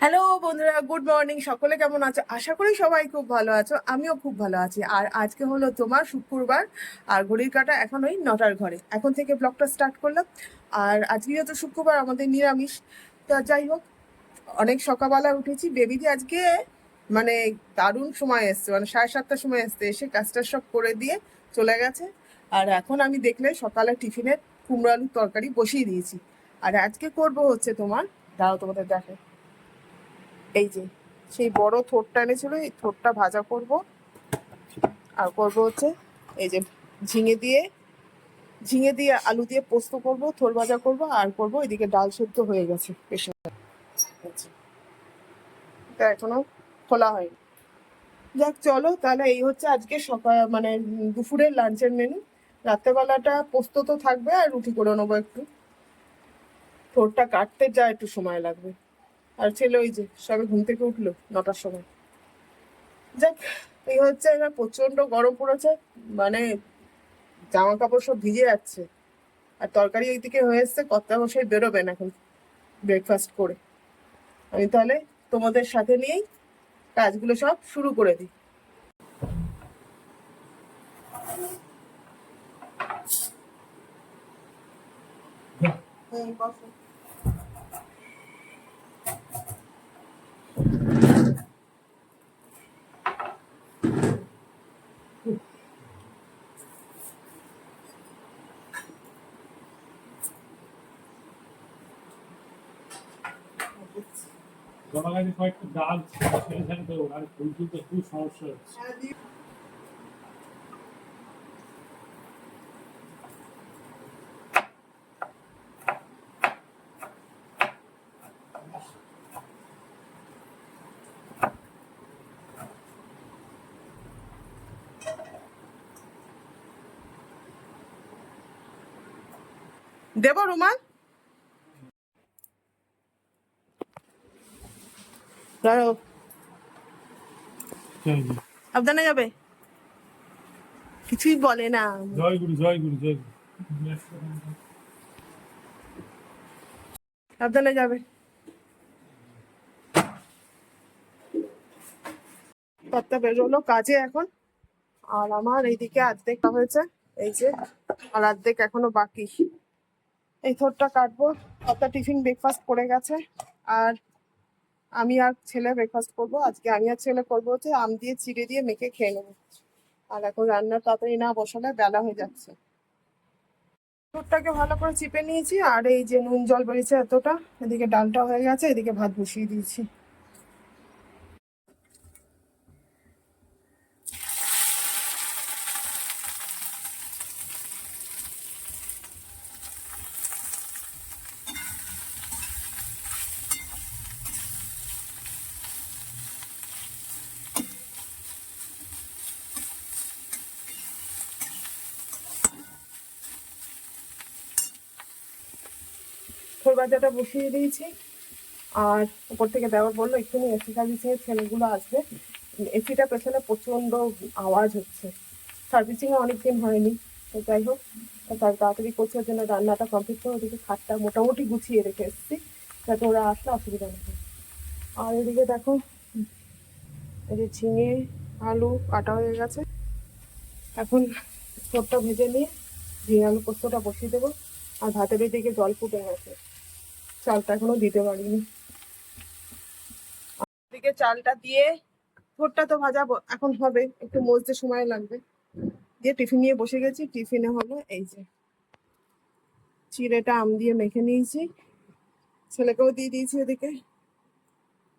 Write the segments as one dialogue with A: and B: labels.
A: Hello বন্ধুরা good morning সকলে কেমন আছো? আশা করি সবাই খুব ভালো আছো, আমিও খুব ভালো আছি। আর আজকে হলো তোমার শুক্রবার, আর ঘড়ির কাটা এখন ওই নটার ঘরে। এখন থেকে ব্লগটা স্টার্ট করলাম। আর আজকে যেহেতু শুক্রবার, আমাদের নিরামিষ, তা যাই হোক, অনেক সকালবেলা উঠেছি। বেবিদি আজকে মানে দারুণ সময় এসছে মানে সাড়ে সাতটার সময় এসছে, এসে কাজটা সব করে দিয়ে চলে গেছে। আর এখন আমি দেখলে সকালে টিফিনের কুমড়ো আলুর তরকারি বসিয়ে দিয়েছি। আর আজকে করব হচ্ছে তোমার দাও তোমাদের দেখে এই যে, সেই বড় থোরটা এনেছিল, এই থোরটা ভাজা করব। আর করব হচ্ছে, এই যে ঝিঙে দিয়ে ঝিঙে দিয়ে আলু দিয়ে পোস্ত করব থোর ভাজা করব, আর করব এদিকে ডাল সেদ্ধ হয়ে গেছে প্রেশার এটা এখনও খোলা হয়নি। যাক, চলো, তাহলে এই হচ্ছে আজকে সকাল মানে দুপুরের লাঞ্চের মেনু রাত্রেবেলাটা পোস্ত তো থাকবে, আর রুটি করে নেব একটু। থোরটা কাটতে যা একটু সময় লাগবে। আর ছেলে ওই যে সবে ঘুম থেকে উঠল নটার সময়। যাক এই হচ্ছে এবার প্রচণ্ড গরম পড়েছে মানে জামা কাপড় সব ভিজে যাচ্ছে। আর তরকারি ওইদিকে হয়ে এসছে কর্তা বসে বেরোবেন এখন ব্রেকফাস্ট করে। আমি তাহলে তোমাদের সাথে নিয়েই কাজগুলো সব শুরু করে দিই। হুম,
B: কয়েকটা ছেড়ে ছেড়ে দেবো আর খুব সমস্যা হচ্ছে।
A: দেবো রুমাল?
B: জয়
A: সাবধানে যাবে? কিছুই বলে না।
B: জয় গুরু জয় গুরু জয়
A: সাবধানে যাবে। কর্তা বেরোলো কাজে এখন। আর আমার এইদিকে অর্ধেক হয়েছে। এই যে আর অর্ধেক এখনও বাকি। এই থোরটা কাটবো। কর্তা টিফিন ব্রেকফাস্ট করে গেছে। আর আমি আর ছেলে ব্রেকফাস্ট করব, আজকে আমি আর ছেলে করব হচ্ছে আম দিয়ে, চিড়ে দিয়ে মেখে খেয়ে নেব। আর এখন রান্নার তাড়াতাড়ি না বসালে বেলা হয়ে যাচ্ছে। দুধটাকে ভালো করে চিপে নিয়েছি, আর এই যে নুন জল বেরিয়েছে এতটা, এদিকে ডালটা হয়ে গেছে, এদিকে ভাত বসিয়ে দিয়েছি। বাজাটা বসিয়ে দিয়েছি। আর উপর থেকে দেওয়ার বলল একটুখানি এসি এর ছেলেগুলো আসবে। এসিটা পেছনে প্রচণ্ড আওয়াজ হচ্ছে। সার্ভিসিং এ অনেকদিন হয়নি। তো যাই হোক তার তাড়াতাড়ি করছে জন্য রান্নাটা কমপ্লিট করে ওদিকে খাটটা মোটামুটি গুছিয়ে রেখে এসেছি, যাতে ওরা আসলে অসুবিধা না হয়। আর এদিকে দেখো, এই যে ঝিঙে, আলু কাটা হয়ে গেছে। এখন ছোটটা ভেজে নিয়ে ঝিঙে আলু পোস্তটা বসিয়ে দেবো। আর ভাতের দিকে জল ফুটে গেছে। চালটা এখনও দিতে পারিনি। দিকে চালটা দিয়ে ভোরটা তো ভাজা এখন হবে, একটু মজতে সময় লাগবে। দিয়ে টিফিন নিয়ে বসে গেছি, টিফিনে হলো এই যে চিড়েটা আম দিয়ে মেখে নিয়েছি। ছেলেকেও দিয়ে দিয়েছি ওদিকে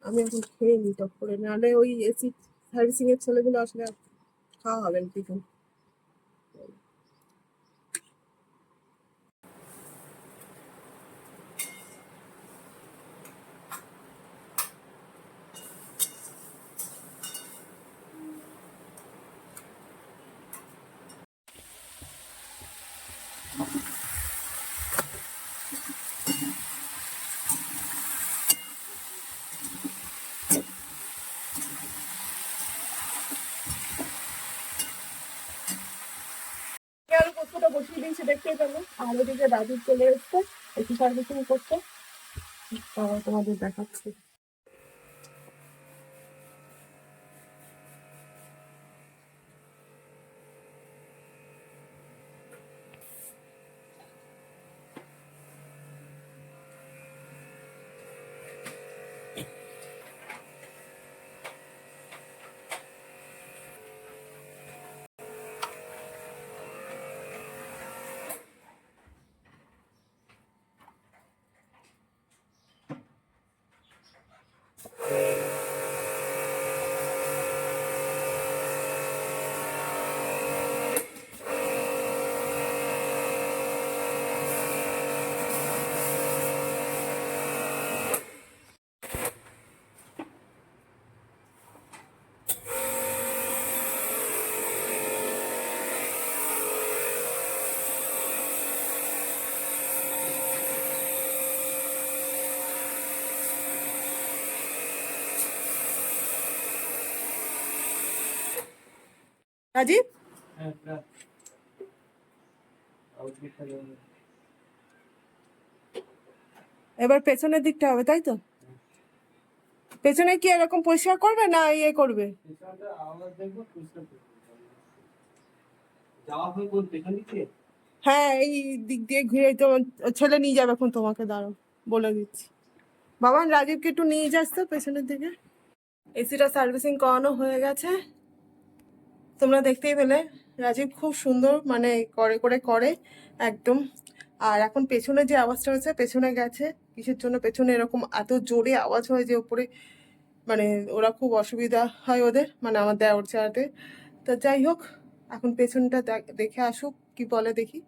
A: আমি এখন খেয়ে নিই টপ করে, নাহলে ওই এসি সার্ভিসিং এর ছেলেগুলো আসলে খাওয়া হবে টিফিন। পোস্তটা বসিয়ে দিয়েছি দেখতেই পেল আর ওদিকে দাদু চলে এসছে, একটু সার্ভিসিং তারপর তোমাদের দেখাচ্ছি। রাজীব? এবার পেছনের দিকটা হবে, তাই তো? পেছনে কি এরকম পরিষ্কার করবে না ইয়ে করবে?
B: হয়,
A: এই দিক দিয়ে ঘুরে তো ছেলে নিয়ে যাবে এখন তোমাকে দাঁড়ো বলে দিচ্ছি। বাবান রাজীবকে একটু নিয়ে যাস তো পেছনের দিকে। এসিটা সার্ভিসিং করানো হয়ে গেছে। তোমরা দেখতেই পেলে, রাজীব খুব সুন্দর মানে করে করে করে একদম। আর এখন পেছনে যে আওয়াজটা হয়েছে, পেছনে গেছে, কিসের জন্য পেছনে এরকম এত জোরে আওয়াজ হয় যে উপরে মানে ওরা খুব অসুবিধা হয় ওদের মানে আমার দেওয়ার চালাতে তো যাই হোক, এখন পেছনটা দেখে আসুক, কি বলে দেখি।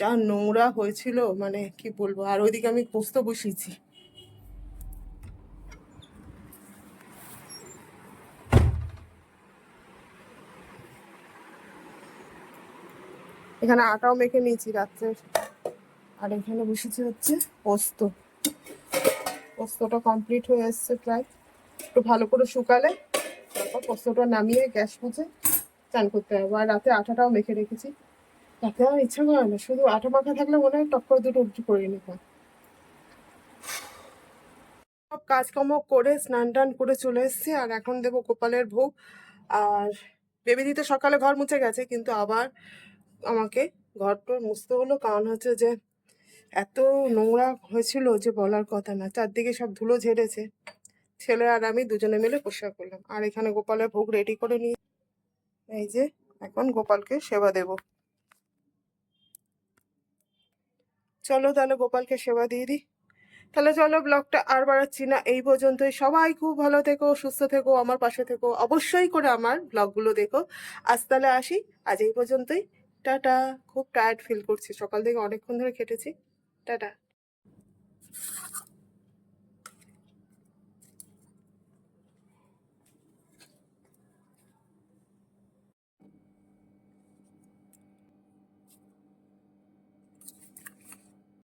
A: যা নোংরা হয়েছিল মানে কি বলব, আর ওইদিকে আমি পোস্ত বসিয়েছি। এখানে আটাও মেখে নিয়েছি রাত্রে আর এখানে বসেছি হচ্ছে পোস্ত। পোস্তটা কমপ্লিট হয়ে এসছে প্রায়। একটু ভালো করে শুকালে তারপর পোস্তটা নামিয়ে গ্যাস মুছে চান করতে হবে। আর রাতে আটাটাও মেখে রেখেছি। রাতে আমার ইচ্ছা করে না, শুধু আটা মাখা থাকলে মনে হয় টক করে দুটো রুটি করে নিতাম। সব কাজকর্ম করে স্নান টান করে চলে এসেছি, আর এখন দেবো গোপালের ভোগ। আর বেবি দিতে সকালে ঘর মুছে গেছে, কিন্তু আবার আমাকে ঘরটা মুছতে হলো। কারণ হচ্ছে যে, এত নোংরা হয়েছিল যে বলার কথা না। চারদিকে সব ধুলো ঝেড়েছে। ছেলে আর আমি দুজনে মিলে পরিষ্কার করলাম আর এখানে গোপালের ভোগ রেডি করে নিয়ে এই যে, এখন গোপালকে সেবা দেব। চলো তাহলে গোপালকে সেবা দিয়ে দিই। তাহলে চলো ব্লগটা আর বাড়াচ্ছি না। এই পর্যন্তই। সবাই খুব ভালো থেকো, সুস্থ থেকো, আমার পাশে থেকো। অবশ্যই করে আমার ব্লগগুলো দেখো। আজ তাহলে আসি। আজ এই পর্যন্তই। টাটা। খুব টায়ার্ড ফিল করছি। সকাল থেকে অনেকক্ষণ ধরে খেটেছি। টাটা।